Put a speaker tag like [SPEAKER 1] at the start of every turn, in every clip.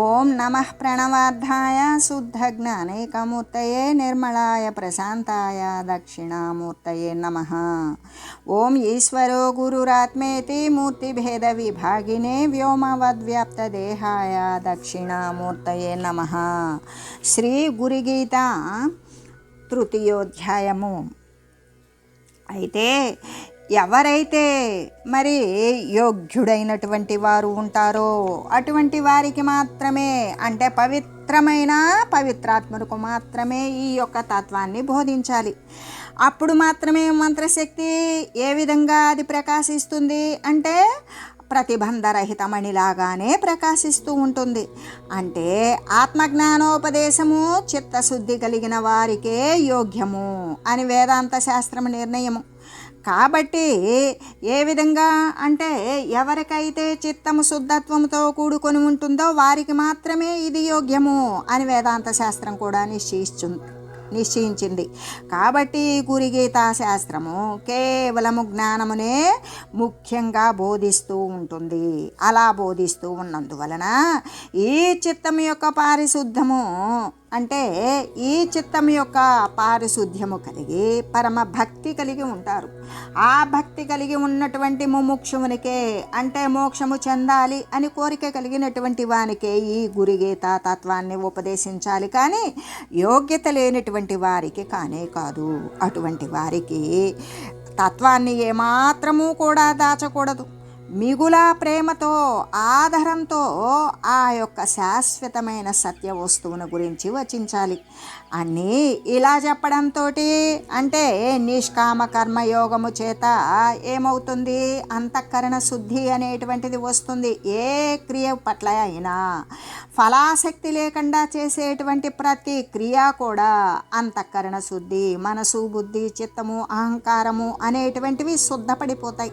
[SPEAKER 1] ఓం నమ ప్రణవార్థాయ శుద్ధ శుద్ధజ్ఞానైకమూర్తయే నిర్మలాయ ప్రశాంతాయ దక్షిణామూర్తయే నమ. ఓం ఈశ్వరో గురురాత్మేతి మూర్తిభేద విభాగినే వ్యోమవద్వ్యాప్తదేహాయ దక్షిణామూర్తయే నమ. శ్రీ గురిగీత తృతీయోధ్యాయము. అయితే ఎవరైతే మరి యోగ్యుడైనటువంటి వారు ఉంటారో అటువంటి వారికి మాత్రమే అంటే పవిత్రమైన పవిత్రాత్మకు మాత్రమే ఈ యొక్క తత్వాన్ని బోధించాలి. అప్పుడు మాత్రమే మంత్రశక్తి ఏ విధంగా అది ప్రకాశిస్తుంది అంటే ప్రతిబంధరహితమణిలాగానే ప్రకాశిస్తూ ఉంటుంది. అంటే ఆత్మజ్ఞానోపదేశము చిత్తశుద్ధి కలిగిన వారికే యోగ్యము అని వేదాంత శాస్త్రము నిర్ణయము. కాబట్టి ఏ విధంగా అంటే ఎవరికైతే చిత్తము శుద్ధత్వంతో కూడుకొని ఉంటుందో వారికి మాత్రమే ఇది యోగ్యము అని వేదాంత శాస్త్రం కూడా నిశ్చయిస్తుంది నిశ్చయించింది. కాబట్టి గురిగీతా శాస్త్రము కేవలము జ్ఞానమునే ముఖ్యంగా బోధిస్తూ ఉంటుంది. అలా బోధిస్తూ ఉన్నందువలన ఈ చిత్తం యొక్క పారిశుద్ధము అంటే ఈ చిత్తం యొక్క పారిశుద్ధ్యము కలిగి పరమ భక్తి కలిగి ఉంటారు. ఆ భక్తి కలిగి ఉన్నటువంటి ముముక్షువునికే అంటే మోక్షము చెందాలి అని కోరిక కలిగినటువంటి వానికే ఈ గురిగీత తత్వాన్ని ఉపదేశించాలి. కానీ యోగ్యత లేనటువంటి వారికి కానే కాదు. అటువంటి వారికి తత్వాన్ని ఏమాత్రము కూడా దాచకూడదు. మిగులా ప్రేమతో ఆధారంతో ఆ యొక్క శాశ్వతమైన సత్య వస్తువును గురించి వచించాలి. అన్నీ ఇలా చెప్పడంతో అంటే నిష్కామ కర్మయోగము చేత ఏమవుతుంది? అంతఃకరణ శుద్ధి అనేటువంటిది వస్తుంది. ఏ క్రియ పట్ల అయినా ఫలాసక్తి లేకుండా చేసేటువంటి ప్రతి క్రియ కూడా అంతఃకరణ శుద్ధి మనసు బుద్ధి చిత్తము అహంకారము అనేటువంటివి శుద్ధపడిపోతాయి.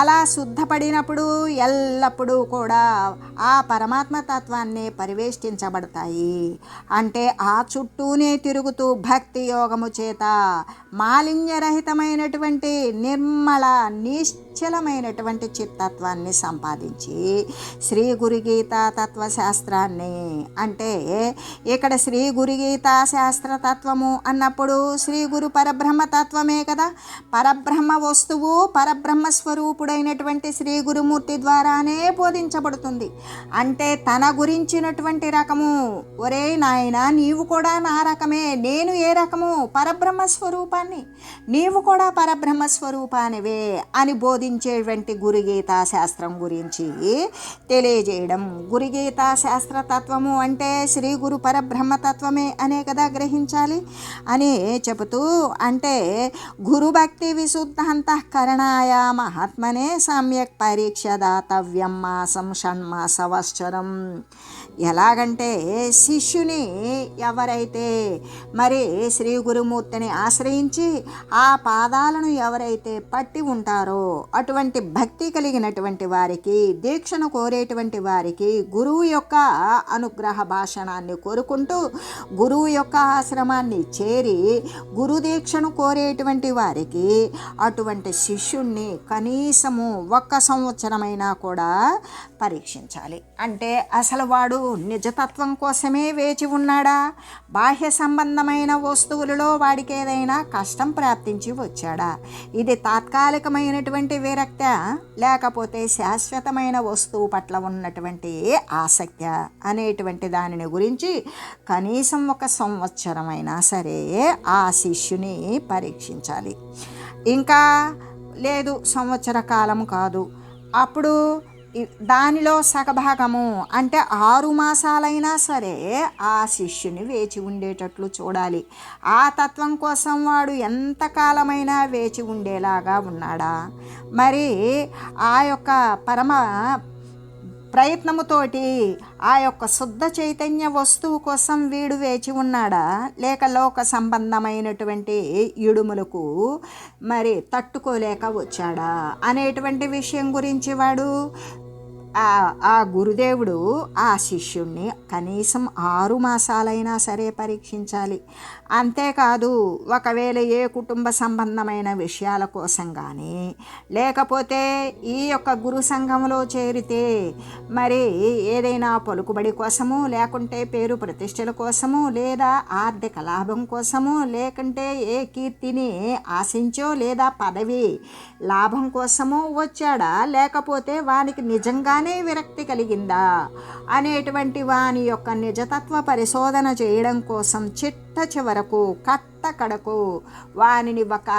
[SPEAKER 1] అలా శుద్ధపడినప్పుడు ఎల్లప్పుడూ కూడా ఆ పరమాత్మ తత్వాన్ని పరివేష్టించబడతాయి. అంటే ఆ చుట్టూనే తిరుగుతూ భక్తి యోగము చేత మాలిన్యరహితమైనటువంటి నిర్మల నిశ్చలమైనటువంటి చిత్తత్వాన్ని సంపాదించి శ్రీ గురుగీత తత్వశాస్త్రాన్ని అంటే ఇక్కడ శ్రీ గురుగీత శాస్త్ర తత్వము అన్నప్పుడు శ్రీ గురు పరబ్రహ్మ తత్వమే కదా. పరబ్రహ్మ వస్తువు పరబ్రహ్మ స్వరూపుడైనటువంటి శ్రీ గురుమూర్తి ద్వారానే బోధించబడుతుంది. అంటే తన గురించినటువంటి రకము ఒరే నాయన నీవు కూడా నా రకమే. నేను ఏ రకము? పరబ్రహ్మ స్వరూపాన్ని. నీవు కూడా పరబ్రహ్మ స్వరూపానివే అని బోధించేటువంటి గురుగీతా శాస్త్రం గురించి తెలియజేయడం. గురుగీతా శాస్త్ర తత్వము అంటే శ్రీ గురు పరబ్రహ్మ తత్వమే అనే కదా గ్రహించాలి అని చెబుతూ అంటే గురుభక్తి విశుద్ధాంతఃకరణాయ మహాత్మనే సమ్యక్ పరీక్ష దాతవ్యం మాసం షణ్మాసవశ్చరం ఎలాగంటే శిష్యుని ఎవరైతే మరి శ్రీ గురుమూర్తిని ఆశ్రయించి ఆ పాదాలను ఎవరైతే పట్టి ఉంటారో అటువంటి భక్తి కలిగినటువంటి వారికి దీక్షను కోరేటువంటి వారికి గురువు యొక్క అనుగ్రహ భాషణాన్ని కోరుకుంటూ గురువు యొక్క ఆశ్రమాన్ని చేరి గురుదీక్షను కోరేటువంటి వారికి అటువంటి శిష్యుణ్ణి కనీసము ఒక్క సంవత్సరమైనా కూడా పరీక్షించాలి. అంటే అసలు వాడు నిజతత్వం కోసమే వేచి ఉన్నాడా? బాహ్య సంబంధమైన వస్తువులలో వాడికి ఏదైనా కష్టం ప్రాప్తించి వచ్చాడా? ఇది తాత్కాలికమైనటువంటి విరక్త లేకపోతే శాశ్వతమైన వస్తువు పట్ల ఉన్నటువంటి ఆసక్తి అనేటువంటి దానిని గురించి కనీసం ఒక సంవత్సరమైనా సరే ఆ శిష్యుని పరీక్షించాలి. ఇంకా లేదు సంవత్సర కాలం కాదు. అప్పుడు దానిలో సగభాగము అంటే ఆరు మాసాలైనా సరే ఆ శిష్యుని వేచి ఉండేటట్లు చూడాలి. ఆ తత్వం కోసం వాడు ఎంతకాలమైనా వేచి ఉండేలాగా ఉన్నాడా? మరి ఆ యొక్క పరమ ప్రయత్నముతోటి ఆ యొక్క శుద్ధ చైతన్య వస్తువు కోసం వీడు వేచి ఉన్నాడా? లేక లోక సంబంధమైనటువంటి ఇడుములకు మరి తట్టుకోలేక వచ్చాడా? అనేటువంటి విషయం గురించి వాడు ఆ ఆ గురుదేవుడు ఆ శిష్యుణ్ణి కనీసం ఆరు మాసాలైనా సరే పరీక్షించాలి. అంతేకాదు ఒకవేళ ఏ కుటుంబ సంబంధమైన విషయాల కోసం కానీ లేకపోతే ఈ యొక్క గురు సంఘంలో చేరితే మరి ఏదైనా పలుకుబడి కోసము లేకుంటే పేరు ప్రతిష్టల కోసము లేదా ఆర్థిక లాభం కోసము లేకుంటే ఏ కీర్తిని ఆశించో లేదా పదవి లాభం కోసము వచ్చాడా? లేకపోతే వానికి నిజంగానే విరక్తి కలిగిందా? అనేటువంటి వాని యొక్క నిజతత్వ పరిశోధన చేయడం కోసం చిట్ట చివరకు కట్ట కడకు వానిని ఒక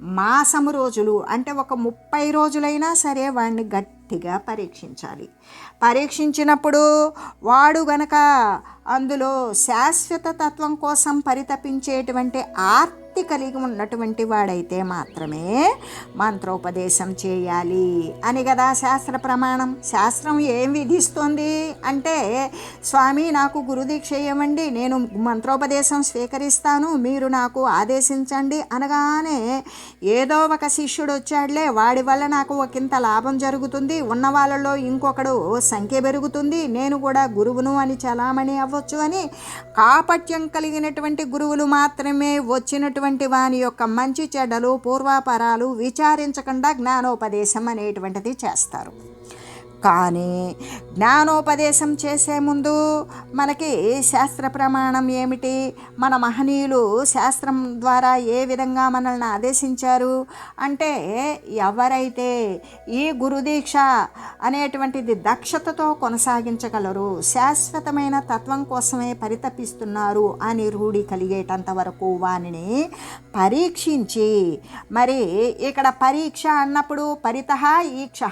[SPEAKER 1] మాసము రోజులు అంటే ఒక ముప్పై రోజులైనా సరే వాడిని గట్టిగా పరీక్షించాలి. పరీక్షించినప్పుడు వాడు గనక అందులో శాశ్వత తత్వం కోసం పరితపించేటువంటి ఆర్తి కలిగి ఉన్నటువంటి వాడైతే మాత్రమే మంత్రోపదేశం చేయాలి. అని కదా శాస్త్ర ప్రమాణం. శాస్త్రం ఏం విధిస్తుంది అంటే స్వామి నాకు గురుదీక్ష ఇవ్వండి నేను మంత్రోపదేశం స్వీకరిస్తాను మీరు నాకు ఆదేశించండి అనగానే ఏదో ఒక శిష్యుడు వచ్చాడులే. వాడి వల్ల నాకు ఒకంత లాభం జరుగుతుంది. ఉన్న వాళ్ళలో ఇంకొకడు సంఖ్య పెరుగుతుంది. నేను కూడా గురువును అని చలామణి అవ్వచ్చు అని. కాపట్యం కలిగినటువంటి గురువులు మాత్రమే వచ్చినటువంటి వాని యొక్క మంచి చెడ్డలు పూర్వాపరాలు విచారించకుండా జ్ఞానోపదేశం అనేటువంటిది చేస్తారు. కానీ జ్ఞానోపదేశం చేసే ముందు మనకి శాస్త్ర ప్రమాణం ఏమిటి? మన మహనీయులు శాస్త్రం ద్వారా ఏ విధంగా మనల్ని ఆదేశించారు? అంటే ఎవరైతే ఈ గురుదీక్ష అనేటువంటిది దక్షతతో కొనసాగించగలరు శాశ్వతమైన తత్వం కోసమే పరితపిస్తున్నారు అని రూఢి కలిగేటంత వరకు వానిని పరీక్షించి మరి ఇక్కడ పరీక్ష అన్నప్పుడు పరితహ ఈక్ష.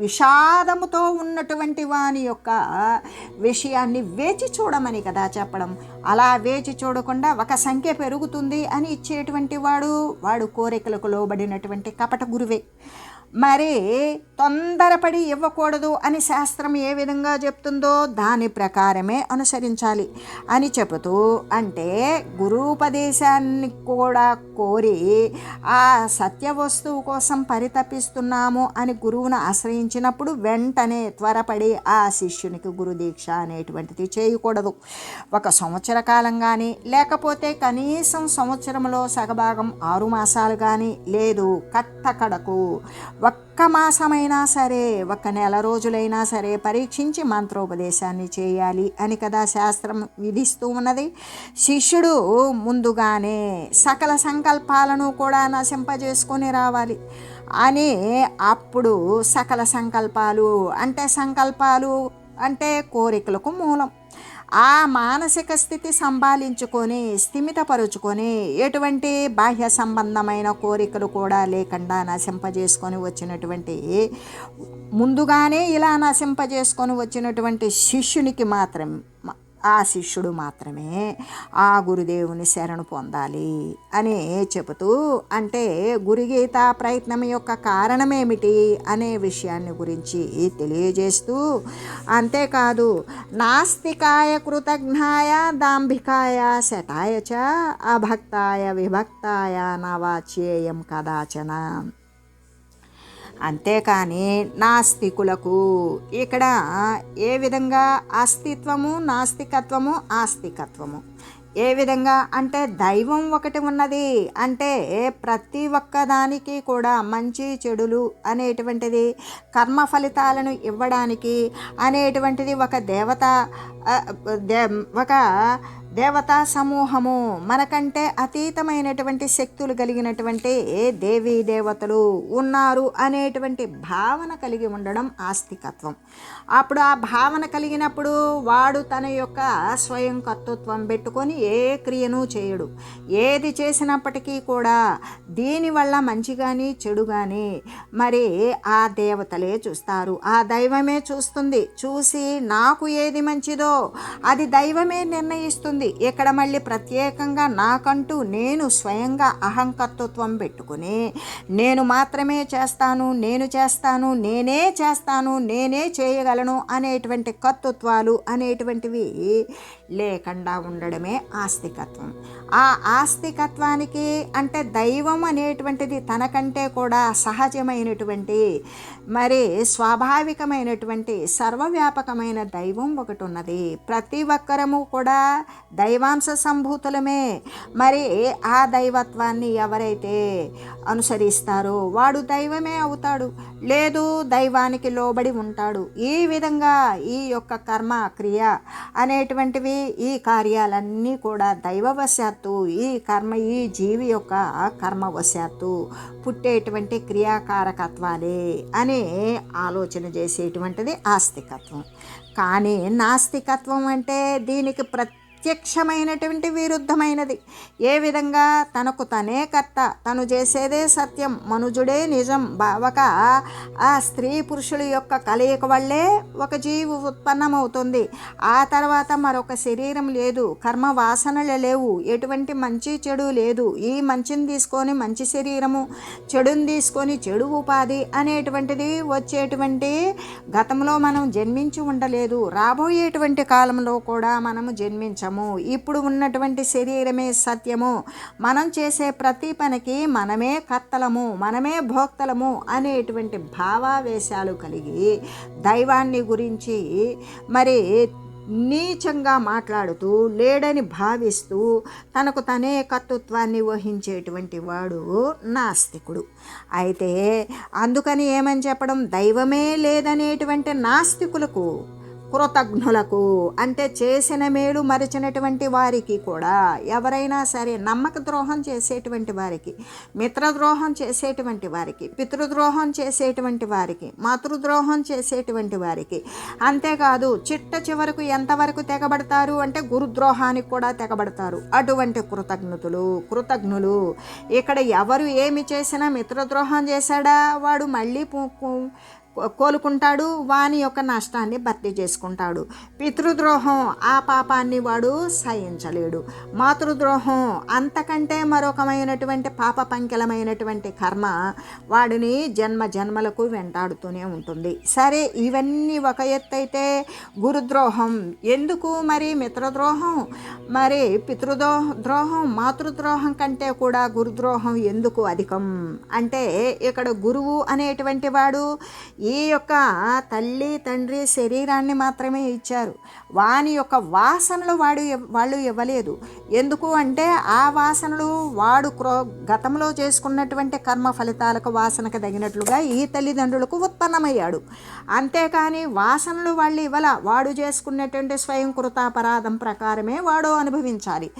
[SPEAKER 1] విషాదముతో ఉన్నటువంటి వాని యొక్క విషయాన్ని వేచి చూడమని కదా చెప్పడం. అలా వేచి చూడకుండా ఒక సంఖ్య పెరుగుతుంది అని ఇచ్చేటువంటి వాడు వాడు కోరికలకు లోబడినటువంటి కపట గురువే. మరి తొందరపడి ఇవ్వకూడదు అని శాస్త్రం ఏ విధంగా చెప్తుందో దాని ప్రకారమే అనుసరించాలి అని చెబుతూ అంటే గురూపదేశాన్ని కూడా కోరి ఆ సత్య వస్తువు కోసం పరితపిస్తున్నాము అని గురువును ఆశ్రయించినప్పుడు వెంటనే త్వరపడి ఆ శిష్యునికి గురుదీక్ష అనేటువంటిది చేయకూడదు. ఒక సంవత్సర కాలం కానీ లేకపోతే కనీసం సంవత్సరంలో సగభాగం ఆరు మాసాలు కానీ లేదు కట్టకడకు ఒక్క మాసమైనా సరే ఒక నెల రోజులైనా సరే పరీక్షించి మంత్రోపదేశాన్ని చేయాలి అని కదా శాస్త్రం విధిస్తూ ఉన్నది. శిష్యుడు ముందుగానే సకల సంకల్పాలను కూడా నశింపజేసుకొని రావాలి. అని అప్పుడు సకల సంకల్పాలు అంటే సంకల్పాలు అంటే కోరికలకు మూలం. ఆ మానసిక స్థితి సంభాలించుకొని స్థిమితపరుచుకొని ఎటువంటి బాహ్య సంబంధమైన కోరికలు కూడా లేకుండా నశింపజేసుకొని వచ్చినటువంటి ముందుగానే ఇలా నశింపజేసుకొని వచ్చినటువంటి శిష్యునికి మాత్రం ఆ శిష్యుడు మాత్రమే ఆ గురుదేవుని శరణు పొందాలి అని చెబుతూ అంటే గురుగీత ప్రయత్నం యొక్క కారణమేమిటి అనే విషయాన్ని గురించి తెలియజేస్తూ అంతేకాదు నాస్తికాయ కృతజ్ఞాయ దాంభికాయ శటాయ చ అభక్తాయ విభక్తాయ నవాచ్యేయం కదాచన. అంతేకాని నాస్తికులకు ఇక్కడ ఏ విధంగా అస్తిత్వము నాస్తికత్వము ఆస్తికత్వము? ఏ విధంగా? అంటే దైవం ఒకటి ఉన్నది. అంటే ప్రతి ఒక్కదానికి కూడా మంచి చెడులు అనేటువంటిది కర్మ ఫలితాలను ఇవ్వడానికి అనేటువంటిది ఒక దేవత దే ఒక దేవతా సమూహము మనకంటే అతీతమైనటువంటి శక్తులు కలిగినటువంటి దేవీ దేవతలు ఉన్నారు అనేటువంటి భావన కలిగి ఉండడం ఆస్తికత్వం. అప్పుడు ఆ భావన కలిగినప్పుడు వాడు తన యొక్క స్వయం కర్తృత్వం పెట్టుకొని ఏ క్రియను చేయడు. ఏది చేసినప్పటికీ కూడా దీనివల్ల మంచి కానీ చెడు కానీ మరి ఆ దేవతలే చూస్తారు. ఆ దైవమే చూస్తుంది. చూసి నాకు ఏది మంచిదో అది దైవమే నిర్ణయిస్తుంది. ఉంది. ఇక్కడ మళ్ళీ ప్రత్యేకంగా నాకంటూ నేను స్వయంగా అహంకర్తృత్వం పెట్టుకుని నేను మాత్రమే చేస్తాను నేను చేస్తాను నేనే చేస్తాను నేనే చేయగలను అనేటువంటి కర్తృత్వాలు అనేటువంటివి లేకుండా ఉండడమే ఆస్తికత్వం. ఆ ఆస్తికత్వానికి అంటే దైవం అనేటువంటిది తనకంటే కూడా సహజమైనటువంటి మరి స్వాభావికమైనటువంటి సర్వవ్యాపకమైన దైవం ఒకటి ఉన్నది ప్రతి ఒక్కరము కూడా దైవాంశ సంభూతులమే. మరి ఆ దైవత్వాన్ని ఎవరైతే అనుసరిస్తారో వాడు దైవమే అవుతాడు. లేదు దైవానికి లోబడి ఉంటాడు. ఈ విధంగా ఈ యొక్క కర్మ క్రియ అనేటువంటివి ఈ కార్యాలన్నీ కూడా దైవవశాత్తు ఈ కర్మ ఈ జీవి యొక్క కర్మవశాత్తు పుట్టేటువంటి క్రియాకారకత్వాలే అనే ఆలోచన చేసేటువంటిది ఆస్తికత్వం. కానీ నాస్తికత్వం అంటే దీనికి ప్రతి ప్రత్యక్షమైనటువంటి విరుద్ధమైనది. ఏ విధంగా తనకు తనే కర్త తను చేసేదే సత్యం మనుజుడే నిజం ఒక ఆ స్త్రీ పురుషుల యొక్క కలయిక వల్లే ఒక జీవి ఉత్పన్నమవుతుంది. ఆ తర్వాత మరొక శరీరం లేదు కర్మ వాసనలు లేవు ఎటువంటి మంచి చెడు లేదు. ఈ మంచిని తీసుకొని మంచి శరీరము చెడుని తీసుకొని చెడు ఉపాధి అనేటువంటిది వచ్చేటువంటి గతంలో మనం జన్మించి ఉండలేదు. రాబోయేటువంటి కాలంలో కూడా మనము సత్యము. ఇప్పుడు ఉన్నటువంటి శరీరమే సత్యము. మనం చేసే ప్రతి పనికి మనమే కర్తలము మనమే భోక్తలము అనేటువంటి భావావేశాలు కలిగి దైవాన్ని గురించి మరి నీచంగా మాట్లాడుతూ లేడని భావిస్తూ తనకు తనే కర్తృత్వాన్ని వహించేటువంటి వాడు నాస్తికుడు. అయితే అందుకని ఏమని చెప్పడం? దైవమే లేదనేటువంటి నాస్తికులకు కృతజ్ఞులకు. అంటే చేసిన మేలు మరిచినటువంటి వారికి కూడా ఎవరైనా సరే నమ్మక ద్రోహం చేసేటువంటి వారికి మిత్రద్రోహం చేసేటువంటి వారికి పితృద్రోహం చేసేటువంటి వారికి మాతృద్రోహం చేసేటువంటి వారికి. అంతేకాదు చిట్ట చివరకు ఎంతవరకు తెగబడతారు అంటే గురుద్రోహానికి కూడా తెగబడతారు. అటువంటి కృతజ్ఞతలు కృతజ్ఞులు. ఇక్కడ ఎవరు ఏమి చేసినా మిత్రద్రోహం చేశాడా? వాడు మళ్ళీ కోలుకుంటాడు వాని యొక్క నష్టాన్ని భర్తీ చేసుకుంటాడు. పితృద్రోహం ఆ పాపాన్ని వాడు సహించలేడు. మాతృద్రోహం అంతకంటే మరొకమైనటువంటి పాప పంకిలమైనటువంటి కర్మ వాడిని జన్మ జన్మలకు వెంటాడుతూనే ఉంటుంది. సరే ఇవన్నీ ఒక ఎత్తైతే గురుద్రోహం. ఎందుకు మరి మిత్రద్రోహం? మరి పితృద్రో ద్రోహం మాతృద్రోహం కంటే కూడా గురుద్రోహం ఎందుకు అధికం? అంటే ఇక్కడ గురువు అనేటువంటి వాడు ఈ ఈ యొక్క తల్లి తండ్రి శరీరాన్ని మాత్రమే ఇచ్చారు. వాని యొక్క వాసనలు వాడు వాళ్ళు ఇవ్వలేదు. ఎందుకు అంటే ఆ వాసనలు వాడు క్రో గతంలో చేసుకున్నటువంటి కర్మ ఫలితాలకు వాసనకు తగినట్లుగా ఈ తల్లిదండ్రులకు ఉత్పన్నమయ్యాడు. అంతేకాని వాసనలు వాళ్ళు ఇవ్వాల. వాడు చేసుకున్నటువంటి స్వయం కృతాపరాధం ప్రకారమే వాడు అనుభవించాలి.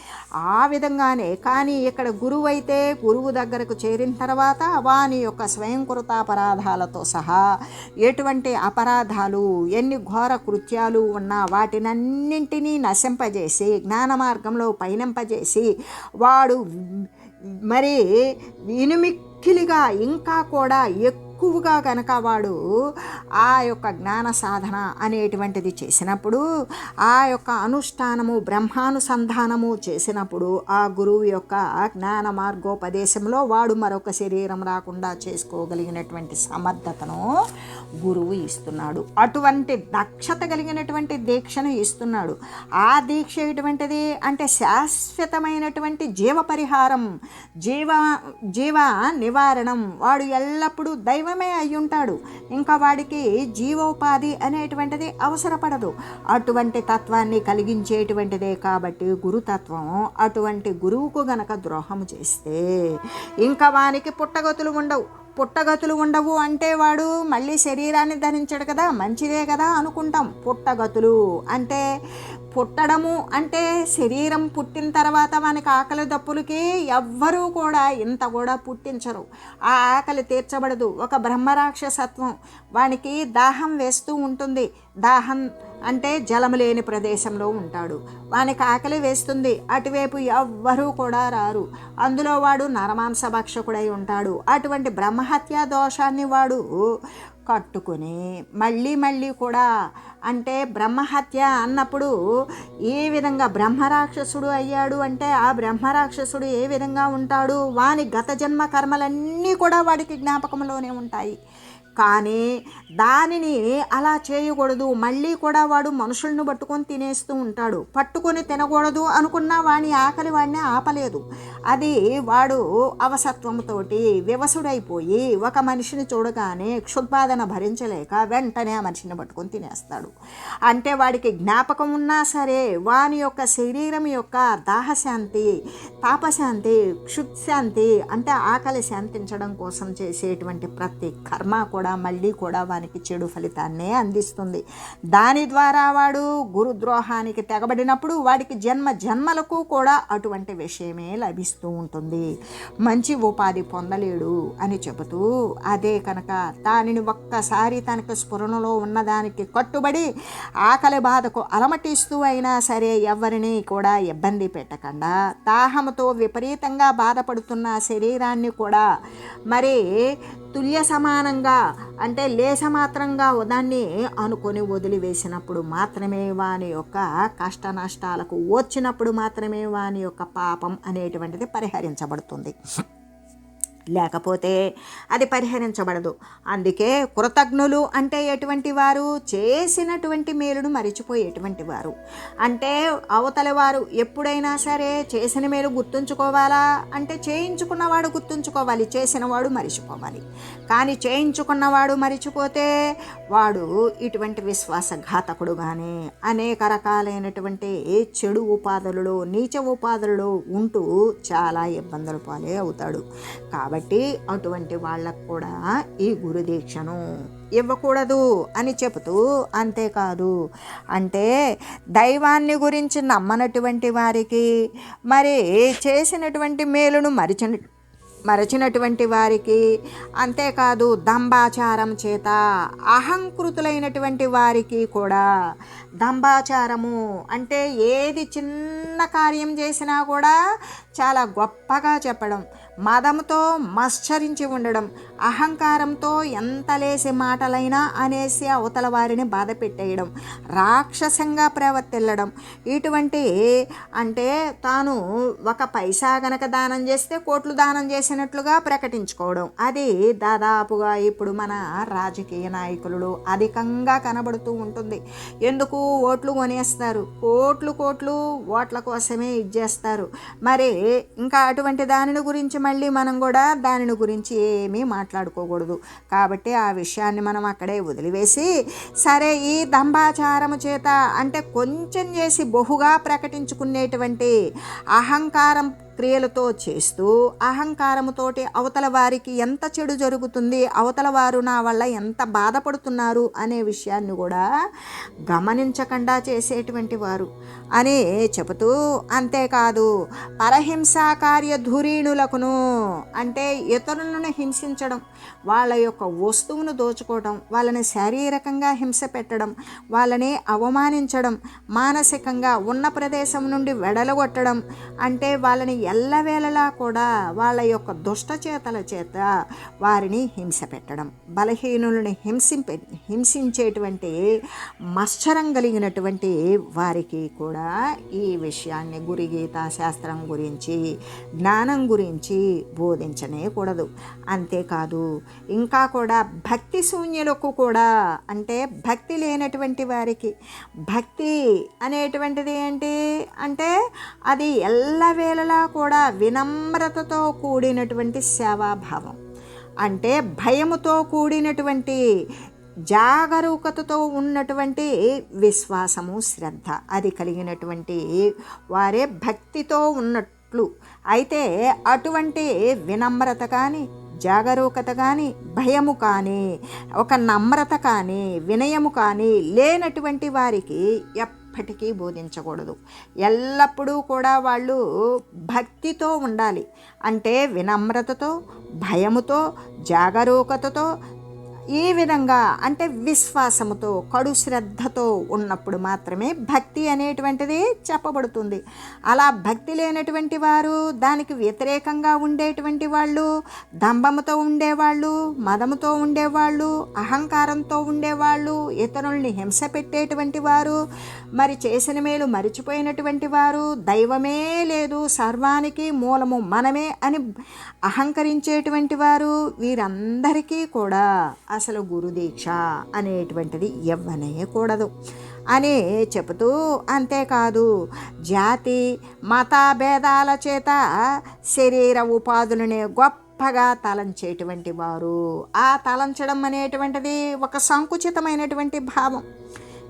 [SPEAKER 1] ఆ విధంగానే కానీ ఇక్కడ గురువు అయితే గురువు దగ్గరకు చేరిన తర్వాత వాని యొక్క స్వయం కృతాపరాధాలతో సహా ఎటువంటి అపరాధాలు ఎన్ని ఘోర కృత్యాలు ఉన్నా వాటినన్నింటినీ నశింపజేసి జ్ఞాన మార్గంలో పయనింపజేసి వాడు మరి ఇనుమిక్కిలిగా ఇంకా కూడా ఎక్కువ ఎక్కువగా కనుక వాడు ఆ యొక్క జ్ఞాన సాధన అనేటువంటిది చేసినప్పుడు ఆ యొక్క అనుష్ఠానము బ్రహ్మానుసంధానము చేసినప్పుడు ఆ గురువు యొక్క జ్ఞాన మార్గోపదేశంలో వాడు మరొక శరీరం రాకుండా చేసుకోగలిగినటువంటి సమర్థతను గురువు ఇస్తున్నాడు. అటువంటి దక్షత కలిగినటువంటి దీక్షను ఇస్తున్నాడు. ఆ దీక్ష ఎటువంటిది? అంటే శాశ్వతమైనటువంటి జీవ పరిహారం జీవ జీవ నివారణం. వాడు ఎల్లప్పుడూ దైవమే అయి ఉంటాడు ఇంకా వాడికి జీవోపాధి అనేటువంటిది అవసరపడదు. అటువంటి తత్వాన్ని కలిగించేటువంటిదే కాబట్టి గురుతత్వం. అటువంటి గురువుకు గనక ద్రోహం చేస్తే ఇంకా వానికి పుట్టగతులు ఉండవు. పుట్టగతులు ఉండవు అంటే వాడు మళ్ళీ శరీరాన్ని ధరించడు కదా మంచిదే కదా అనుకుంటాం. పుట్టగతులు అంటే పుట్టడము అంటే శరీరం పుట్టిన తర్వాత వానికి ఆకలి దప్పులకి ఎవ్వరూ కూడా ఇంత కూడా పుట్టించరు. ఆ ఆకలి తీర్చబడదు. ఒక బ్రహ్మరాక్షసత్వం వానికి దాహం వేస్తూ ఉంటుంది. దాహం అంటే జలము లేని ప్రదేశంలో ఉంటాడు. వానికి ఆకలి వేస్తుంది. అటువైపు ఎవ్వరూ కూడా రారు. అందులో వాడు నరమాంస భక్షకుడై ఉంటాడు. అటువంటి బ్రహ్మహత్యా దోషాన్ని వాడు కట్టుకుని మళ్ళీ మళ్ళీ కూడా అంటే బ్రహ్మహత్య అన్నప్పుడు ఏ విధంగా బ్రహ్మరాక్షసుడు అయ్యాడు అంటే ఆ బ్రహ్మరాక్షసుడు ఏ విధంగా ఉంటాడు? వాని గత జన్మ కర్మలన్నీ కూడా వాడికి జ్ఞాపకంలోనే ఉంటాయి. కానీ దానిని అలా చేయకూడదు. మళ్ళీ కూడా వాడు మనుషులను పట్టుకొని తినేస్తూ ఉంటాడు. పట్టుకొని తినకూడదు అనుకున్న వాని ఆకలి వాడిని ఆపలేదు. అది వాడు అవసత్వంతోటి వివసుడైపోయి ఒక మనిషిని చూడగానే క్షుద్బాధన భరించలేక వెంటనే ఆ మనిషిని పట్టుకొని తినేస్తాడు. అంటే వాడికి జ్ఞాపకం ఉన్నా సరే వాని యొక్క శరీరం యొక్క దాహశాంతి తాపశాంతి క్షుత్శాంతి అంటే ఆకలి శాంతించడం కోసం చేసేటువంటి ప్రతి కర్మ కూడా మళ్ళీ కూడా వానికి చెడు ఫలితాన్నే అందిస్తుంది. దాని ద్వారా వాడు గురుద్రోహానికి తెగబడినప్పుడు వాడికి జన్మ జన్మలకు కూడా అటువంటి విషయమే లభిస్తూ ఉంటుంది. మంచి ఉపాధి పొందలేడు అని చెబుతూ అదే కనుక దానిని ఒక్కసారి తనకు స్ఫురణలో ఉన్నదానికి కట్టుబడి ఆకలి బాధకు అలమటిస్తూ అయినా సరే ఎవరిని కూడా ఇబ్బంది పెట్టకుండా దాహంతో విపరీతంగా బాధపడుతున్న శరీరాన్ని కూడా మరి తుల్య సమానంగా అంటే లేసమాత్రంగా దాన్ని అనుకొని వదిలివేసినప్పుడు మాత్రమే వాని యొక్క కష్ట నష్టాలకు వచ్చినప్పుడు మాత్రమే వాని యొక్క పాపం అనేటువంటిది పరిహరించబడుతుంది. లేకపోతే అది పరిహరించబడదు. అందుకే కృతజ్ఞులు అంటే ఎటువంటి వారు? చేసినటువంటి మేలును మరిచిపోయేటువంటి వారు. అంటే అవతలి వారు ఎప్పుడైనా సరే చేసిన మేలు గుర్తుంచుకోవాలా? అంటే చేయించుకున్నవాడు గుర్తుంచుకోవాలి. చేసినవాడు మరిచిపోవాలి. కానీ చేయించుకున్నవాడు మరిచిపోతే వాడు ఇటువంటి విశ్వాసఘాతకుడు కానీ అనేక రకాలైనటువంటి చెడు ఉపాధులలో నీచ ఉపాధులలో ఉంటూ చాలా ఇబ్బందులు పాలే అవుతాడు. కాబట్టి అటువంటి వాళ్ళకు కూడా ఈ గురుదీక్షను ఇవ్వకూడదు అని చెబుతూ అంతేకాదు. అంటే దైవాన్ని గురించి నమ్మనటువంటి వారికి మరి చేసినటువంటి మేలును మరిచిన మరచినటువంటి వారికి అంతేకాదు దంబాచారం చేత అహంకృతులైనటువంటి వారికి కూడా దంబాచారము అంటే ఏది చిన్న కార్యం చేసినా కూడా చాలా గొప్పగా చెప్పడం. మదంతో మశ్చరించి ఉండడం అహంకారంతో ఎంత లేసి మాటలైనా అనేసి అవతల వారిని బాధ పెట్టేయడం రాక్షసంగా ప్రవర్తిల్లడం. ఇటువంటి అంటే తాను ఒక పైసా గనక దానం చేస్తే కోట్లు దానం చేసినట్లుగా ప్రకటించుకోవడం. అది దాదాపుగా ఇప్పుడు మన రాజకీయ నాయకులలో అధికంగా కనబడుతూ ఉంటుంది. ఎందుకు ఓట్లు కొనేస్తారు? కోట్లు కోట్లు ఓట్ల కోసమే ఇచ్చేస్తారు. మరి ఇంకా అటువంటి దానిని గురించి మళ్ళీ మనం కూడా దానిని గురించి ఏమీ మాట్లాడుకోకూడదు. కాబట్టి ఆ విషయాన్ని మనం అక్కడే వదిలివేసి సరే ఈ దంభాచారము చేత అంటే కొంచెం చేసి బహుగా ప్రకటించుకునేటువంటి అహంకారం క్రియలతో చేస్తూ అహంకారముతోటి అవతల వారికి ఎంత చెడు జరుగుతుంది అవతల వారు నా వల్ల ఎంత బాధపడుతున్నారు అనే విషయాన్ని కూడా గమనించకుండా చేసేటువంటి వారు. అని చెబుతూ అంతేకాదు పరహింసాకార్య ధురీణులకును అంటే ఇతరులను హింసించడం వాళ్ళ యొక్క వస్తువును దోచుకోవడం వాళ్ళని శారీరకంగా హింస పెట్టడం వాళ్ళని అవమానించడం మానసికంగా ఉన్న ప్రదేశం నుండి వెడలగొట్టడం అంటే వాళ్ళని ఎల్లవేళలా కూడా వాళ్ళ యొక్క దుష్టచేతల చేత వారిని హింస పెట్టడం బలహీనులను హింసింపే హింసించేటువంటి మత్సరం కలిగినటువంటి వారికి కూడా ఈ విషయాన్ని గురి గీతా శాస్త్రం గురించి జ్ఞానం గురించి బోధించనే కూడదు అంతేకాదు ఇంకా కూడా భక్తి శూన్యులకు కూడా అంటే భక్తి లేనటువంటి వారికి భక్తి అనేటువంటిది ఏంటి అంటే అది ఎల్లవేళలా కూడా కూడా వినమ్రతతో కూడినటువంటి సేవాభావం. అంటే భయముతో కూడినటువంటి జాగరూకతతో ఉన్నటువంటి విశ్వాసము శ్రద్ధ. అది కలిగినటువంటి వారే భక్తితో ఉన్నట్లు. అయితే అటువంటి వినమ్రత కానీ జాగరూకత కానీ భయము కానీ ఒక నమ్రత కానీ వినయము కానీ లేనటువంటి వారికి ఎప్పటికీ బోధించకూడదు. ఎల్లప్పుడూ కూడా వాళ్ళు భక్తితో ఉండాలి. అంటే వినమ్రతతో భయముతో జాగరూకతతో ఈ విధంగా అంటే విశ్వాసముతో కడు శ్రద్ధతో ఉన్నప్పుడు మాత్రమే భక్తి అనేటువంటిది చెప్పబడుతుంది. అలా భక్తి లేనటువంటి వారు దానికి వ్యతిరేకంగా ఉండేటువంటి వాళ్ళు దంభముతో ఉండేవాళ్ళు మదముతో ఉండేవాళ్ళు అహంకారంతో ఉండేవాళ్ళు ఇతరుల్ని హింస పెట్టేటువంటి వారు మరి చేసిన మేలు మరిచిపోయినటువంటి వారు దైవమే లేదు సర్వానికి మూలము మనమే అని అహంకరించేటువంటి వారు వీరందరికీ కూడా అసలు గురుదీక్ష అనేటువంటిది ఇవ్వనేయకూడదు అని చెబుతూ అంతేకాదు జాతి మత భేదాల చేత శరీర ఉపాధులనే గొప్పగా తలంచేటువంటి వారు. ఆ తలంచడం అనేటువంటిది ఒక సంకుచితమైనటువంటి భావం.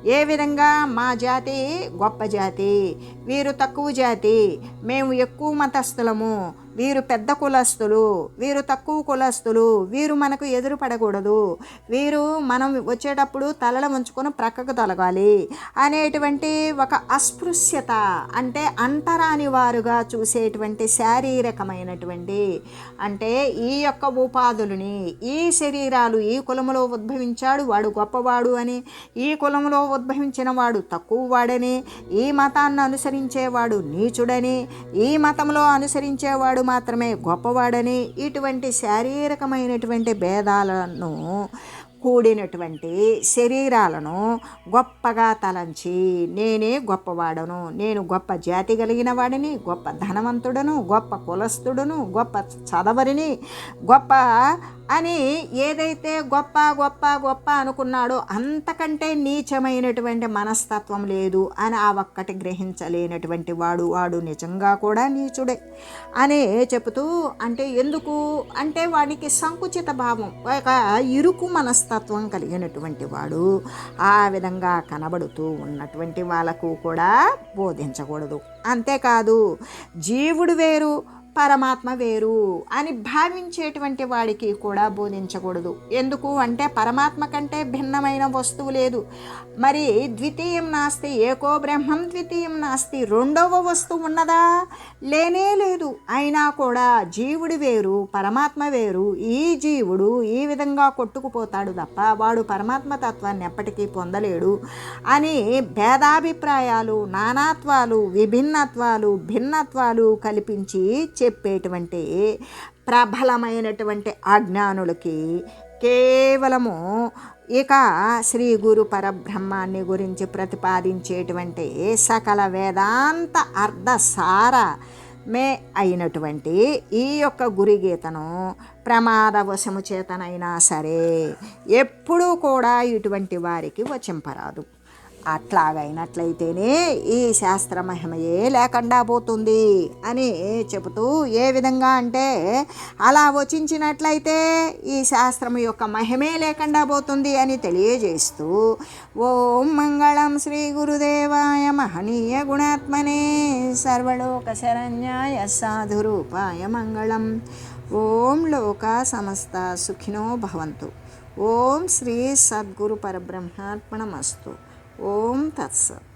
[SPEAKER 1] ఏ విధంగా మా జాతి గొప్ప జాతి వీరు తక్కువ జాతి మేము ఎక్కువ మతస్థులము వీరు పెద్ద కులస్తులు వీరు తక్కువ కులస్తులు వీరు మనకు ఎదురు పడకూడదు వీరు మనం వచ్చేటప్పుడు తలల ఉంచుకొని ప్రక్కకు తొలగాలి అనేటువంటి ఒక అస్పృశ్యత అంటే అంటరాని వారుగా చూసేటువంటి శారీరకమైనటువంటి అంటే ఈ యొక్క ఉపాధులని ఈ శరీరాలు ఈ కులములో ఉద్భవించాడు వాడు గొప్పవాడు అని ఈ కులంలో ఉద్భవించిన వాడు తక్కువ వాడని ఈ మతాన్ని అనుసరించేవాడు నీచుడని ఈ మతంలో అనుసరించేవాడు మాత్రమే గొప్పవాడని ఇటువంటి శారీరకమైనటువంటి భేదాలను కూడినటువంటి శరీరాలను గొప్పగా తలంచి నేనే గొప్పవాడను నేను గొప్ప జాతి కలిగిన వాడిని గొప్ప ధనవంతుడను గొప్ప కులస్థుడును గొప్ప చదవరిని గొప్ప అని ఏదైతే గొప్ప గొప్ప గొప్ప అనుకున్నాడో అంతకంటే నీచమైనటువంటి మనస్తత్వం లేదు అని ఆ ఒక్కటి గ్రహించలేనటువంటి వాడు. వాడు నిజంగా కూడా నీచుడే అని చెబుతూ అంటే ఎందుకు? అంటే వాడికి సంకుచిత భావం ఒక ఇరుకు మనస్తత్వం కలిగినటువంటి వాడు ఆ విధంగా కనబడుతూ ఉన్నటువంటి వాళ్ళకు కూడా బోధించకూడదు. అంతేకాదు జీవుడు వేరు పరమాత్మ వేరు అని భావించేటువంటి వాడికి కూడా బోధించకూడదు. ఎందుకు అంటే పరమాత్మ కంటే భిన్నమైన వస్తువు లేదు. మరి ద్వితీయం నాస్తి ఏకో బ్రహ్మం ద్వితీయం నాస్తి రెండవ వస్తువు ఉన్నదా? లేనే లేదు. అయినా కూడా జీవుడు వేరు పరమాత్మ వేరు. ఈ జీవుడు ఈ విధంగా కొట్టుకుపోతాడు తప్ప వాడు పరమాత్మ తత్వాన్ని ఎప్పటికీ పొందలేడు అని భేదాభిప్రాయాలు నానాత్వాలు విభిన్నత్వాలు భిన్నత్వాలు కల్పించి చెప్పేటువంటి ప్రబలమైనటువంటి అజ్ఞానులకి కేవలము ఇక శ్రీ గురు పరబ్రహ్మాన్ని గురించి ప్రతిపాదించేటువంటి సకల వేదాంత అర్ధసార మే అయినటువంటి ఈ యొక్క గురిగీతను ప్రమాదవశము చేతనైనా సరే ఎప్పుడూ కూడా ఇటువంటి వారికి వచింపరాదు. అట్లాగైనట్లయితేనే ఈ శాస్త్ర మహిమయే లేకుండా పోతుంది అని చెబుతూ ఏ విధంగా అంటే అలా వచించినట్లయితే ఈ శాస్త్రం యొక్క మహిమే లేకుండా పోతుంది అని తెలియజేస్తూ ఓం మంగళం శ్రీ గురుదేవాయ మహనీయ గుణాత్మనే సర్వలోక శరణ్యాయ సాధురూపాయ మంగళం. ఓం లోక సమస్త సుఖినో భవంతు. ఓం శ్రీ సద్గురు పరబ్రహ్మార్పణమస్తు. ఓం తత్సత్